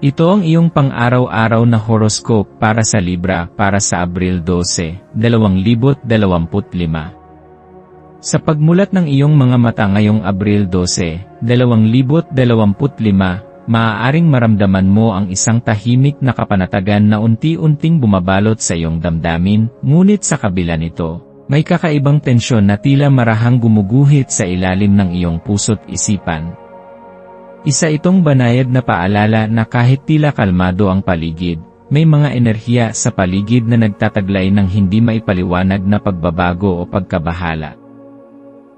Ito ang iyong pang-araw-araw na horoscope para sa Libra para sa Abril 12, 2025. Sa pagmulat ng iyong mga mata ngayong Abril 12, 2025, maaaring maramdaman mo ang isang tahimik na kapanatagan na unti-unting bumabalot sa iyong damdamin, ngunit sa kabila nito, may kakaibang tensyon na tila marahang gumuguhit sa ilalim ng iyong puso't isipan. Isa itong banayad na paalala na kahit tila kalmado ang paligid, may mga enerhiya sa paligid na nagtataglay ng hindi maipaliwanag na pagbabago o pagkabahala.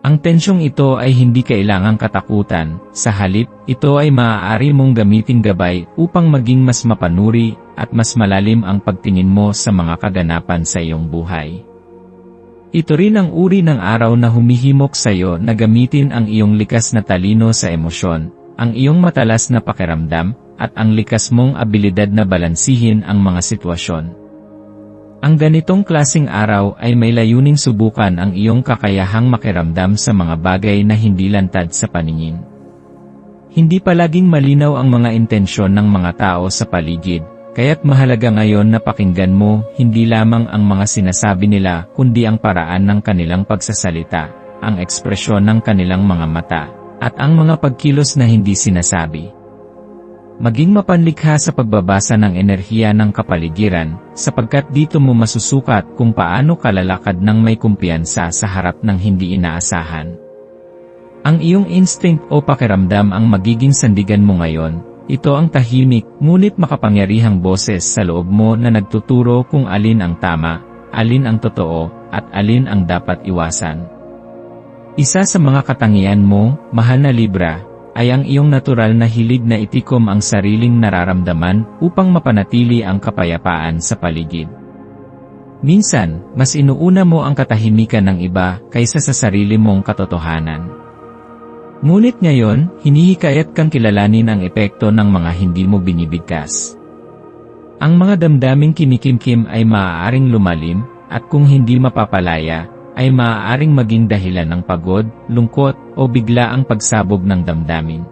Ang tensyong ito ay hindi kailangang katakutan, sa halip, ito ay maaari mong gamitin gabay upang maging mas mapanuri at mas malalim ang pagtingin mo sa mga kaganapan sa iyong buhay. Ito rin ang uri ng araw na humihimok sa iyo na gamitin ang iyong likas na talino sa emosyon, ang iyong matalas na pakiramdam, at ang likas mong abilidad na balansihin ang mga sitwasyon. Ang ganitong klasing araw ay may layuning subukan ang iyong kakayahang makiramdam sa mga bagay na hindi lantad sa paningin. Hindi palaging malinaw ang mga intensyon ng mga tao sa paligid, kaya't mahalaga ngayon na pakinggan mo hindi lamang ang mga sinasabi nila kundi ang paraan ng kanilang pagsasalita, ang ekspresyon ng kanilang mga mata, at ang mga pagkilos na hindi sinasabi. Maging mapanlikha sa pagbabasa ng enerhiya ng kapaligiran, sapagkat dito mo masusukat kung paano kalalakad ng may kumpiyansa sa harap ng hindi inaasahan. Ang iyong instinct o pakiramdam ang magiging sandigan mo ngayon, ito ang tahimik ngunit makapangyarihang boses sa loob mo na nagtuturo kung alin ang tama, alin ang totoo, at alin ang dapat iwasan. Isa sa mga katangian mo, mahal na Libra, ay ang iyong natural na hilig na itikom ang sariling nararamdaman upang mapanatili ang kapayapaan sa paligid. Minsan, mas inuuna mo ang katahimikan ng iba kaysa sa sarili mong katotohanan. Ngunit ngayon, hinihikayat kang kilalanin ang epekto ng mga hindi mo binibigkas. Ang mga damdaming kinikimkim ay maaaring lumalim, at kung hindi mapapalaya, ay maaaring maging dahilan ng pagod, lungkot, o bigla ang pagsabog ng damdamin.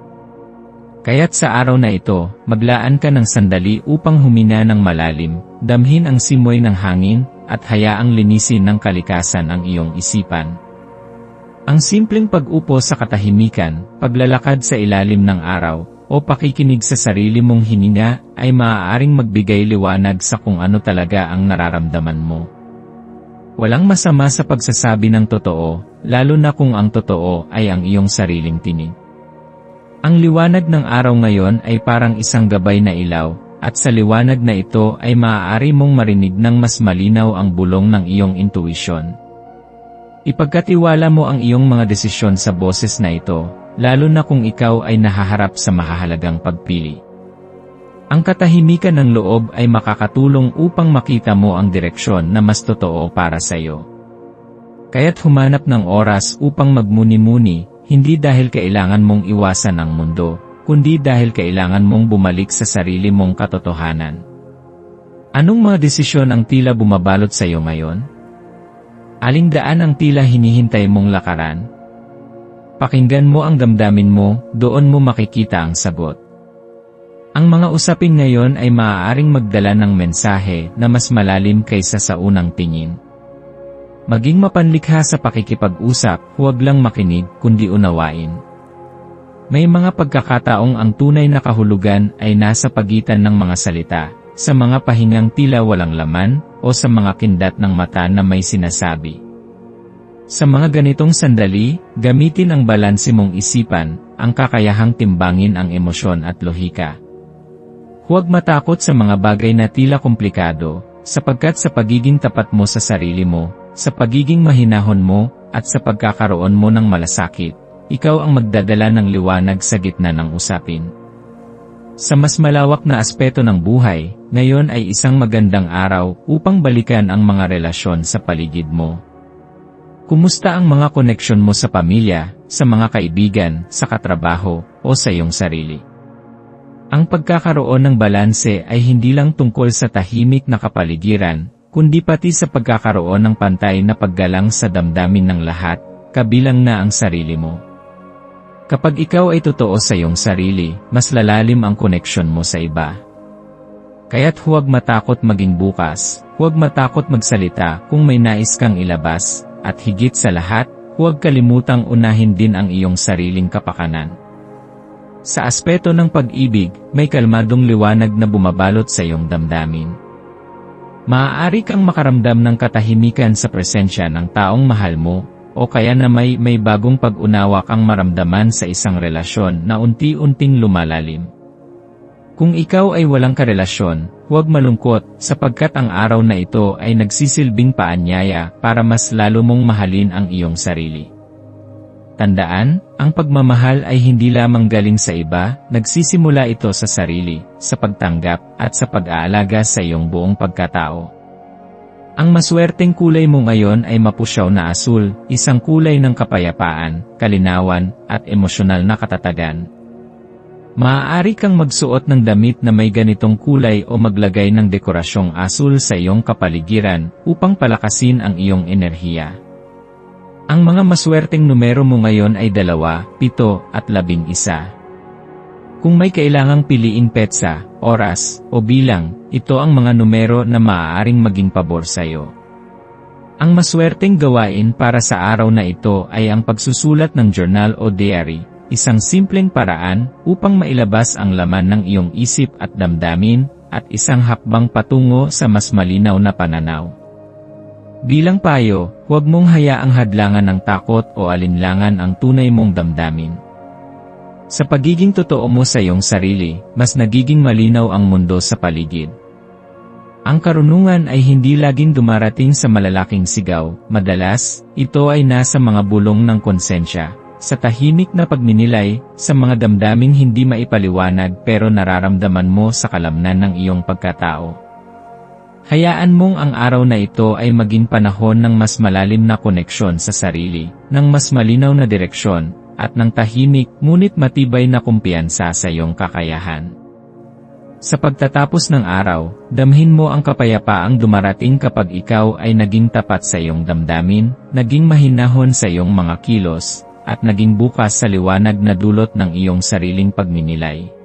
Kaya't sa araw na ito, maglaan ka ng sandali upang humina ng malalim, damhin ang simoy ng hangin, at hayaang linisin ng kalikasan ang iyong isipan. Ang simpleng pag-upo sa katahimikan, paglalakad sa ilalim ng araw, o pakikinig sa sarili mong hininga, ay maaaring magbigay liwanag sa kung ano talaga ang nararamdaman mo. Walang masama sa pagsasabi ng totoo, lalo na kung ang totoo ay ang iyong sariling tinig. Ang liwanag ng araw ngayon ay parang isang gabay na ilaw, at sa liwanag na ito ay maaari mong marinig ng mas malinaw ang bulong ng iyong intuisyon. Ipagkatiwala mo ang iyong mga desisyon sa boses na ito, lalo na kung ikaw ay nahaharap sa mahahalagang pagpili. Ang katahimikan ng loob ay makakatulong upang makita mo ang direksyon na mas totoo para sa iyo. Kaya't humanap ng oras upang magmuni-muni, hindi dahil kailangan mong iwasan ang mundo, kundi dahil kailangan mong bumalik sa sarili mong katotohanan. Anong mga desisyon ang tila bumabalot sa iyo ngayon? Aling daan ang tila hinihintay mong lakaran? Pakinggan mo ang damdamin mo, doon mo makikita ang sagot. Ang mga usapin ngayon ay maaaring magdala ng mensahe na mas malalim kaysa sa unang tingin. Maging mapanlikha sa pakikipag-usap, huwag lang makinig kundi unawain. May mga pagkakataong ang tunay na kahulugan ay nasa pagitan ng mga salita, sa mga pahingang tila walang laman, o sa mga kindat ng mata na may sinasabi. Sa mga ganitong sandali, gamitin ang balanse mong isipan, ang kakayahang timbangin ang emosyon at lohika. Huwag matakot sa mga bagay na tila komplikado, sapagkat sa pagiging tapat mo sa sarili mo, sa pagiging mahinahon mo, at sa pagkakaroon mo ng malasakit, ikaw ang magdadala ng liwanag sa gitna ng usapin. Sa mas malawak na aspeto ng buhay, ngayon ay isang magandang araw upang balikan ang mga relasyon sa paligid mo. Kumusta ang mga koneksyon mo sa pamilya, sa mga kaibigan, sa katrabaho, o sa iyong sarili? Ang pagkakaroon ng balanse ay hindi lang tungkol sa tahimik na kapaligiran, kundi pati sa pagkakaroon ng pantay na paggalang sa damdamin ng lahat, kabilang na ang sarili mo. Kapag ikaw ay totoo sa iyong sarili, mas lalalim ang koneksyon mo sa iba. Kaya't huwag matakot maging bukas, huwag matakot magsalita kung may nais kang ilabas, at higit sa lahat, huwag kalimutang unahin din ang iyong sariling kapakanan. Sa aspeto ng pag-ibig, may kalmadong liwanag na bumabalot sa iyong damdamin. Maaari kang makaramdam ng katahimikan sa presensya ng taong mahal mo, o kaya na may may bagong pag-unawa kang maramdaman sa isang relasyon na unti-unting lumalalim. Kung ikaw ay walang karelasyon, huwag malungkot sapagkat ang araw na ito ay nagsisilbing paanyaya para mas lalo mong mahalin ang iyong sarili. Tandaan, ang pagmamahal ay hindi lamang galing sa iba, nagsisimula ito sa sarili, sa pagtanggap, at sa pag-aalaga sa iyong buong pagkatao. Ang maswerteng kulay mo ngayon ay mapusyaw na asul, isang kulay ng kapayapaan, kalinawan, at emosyonal na katatagan. Maaari kang magsuot ng damit na may ganitong kulay o maglagay ng dekorasyong asul sa iyong kapaligiran upang palakasin ang iyong enerhiya. Ang mga maswerteng numero mo ngayon ay dalawa, pito, at labing isa. Kung may kailangang piliin petsa, oras, o bilang, ito ang mga numero na maaaring maging pabor sa iyo. Ang maswerteng gawain para sa araw na ito ay ang pagsusulat ng journal o diary, isang simpleng paraan upang mailabas ang laman ng iyong isip at damdamin, at isang hakbang patungo sa mas malinaw na pananaw. Bilang payo, huwag mong hayaang hadlangan ng takot o alinlangan ang tunay mong damdamin. Sa pagiging totoo mo sa iyong sarili, mas nagiging malinaw ang mundo sa paligid. Ang karunungan ay hindi laging dumarating sa malalaking sigaw, madalas, ito ay nasa mga bulong ng konsensya, sa tahimik na pagninilay, sa mga damdaming hindi maipaliwanag pero nararamdaman mo sa kalamnan ng iyong pagkatao. Hayaan mong ang araw na ito ay maging panahon ng mas malalim na koneksyon sa sarili, ng mas malinaw na direksyon, at ng tahimik ngunit matibay na kumpiyansa sa iyong kakayahan. Sa pagtatapos ng araw, damhin mo ang kapayapaang dumarating kapag ikaw ay naging tapat sa iyong damdamin, naging mahinahon sa iyong mga kilos, at naging bukas sa liwanag na dulot ng iyong sariling pagninilay.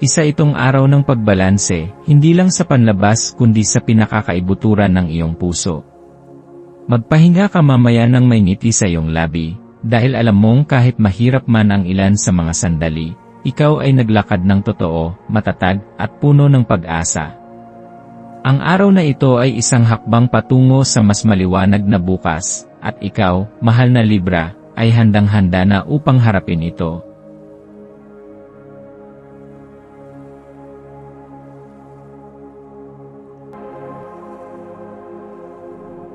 Isa itong araw ng pagbalanse, hindi lang sa panlabas kundi sa pinakakaibuturan ng iyong puso. Magpahinga ka mamaya ng may ngiti sa iyong labi, dahil alam mong kahit mahirap man ang ilan sa mga sandali, ikaw ay naglakad ng totoo, matatag, at puno ng pag-asa. Ang araw na ito ay isang hakbang patungo sa mas maliwanag na bukas, at ikaw, mahal na Libra, ay handang-handa na upang harapin ito.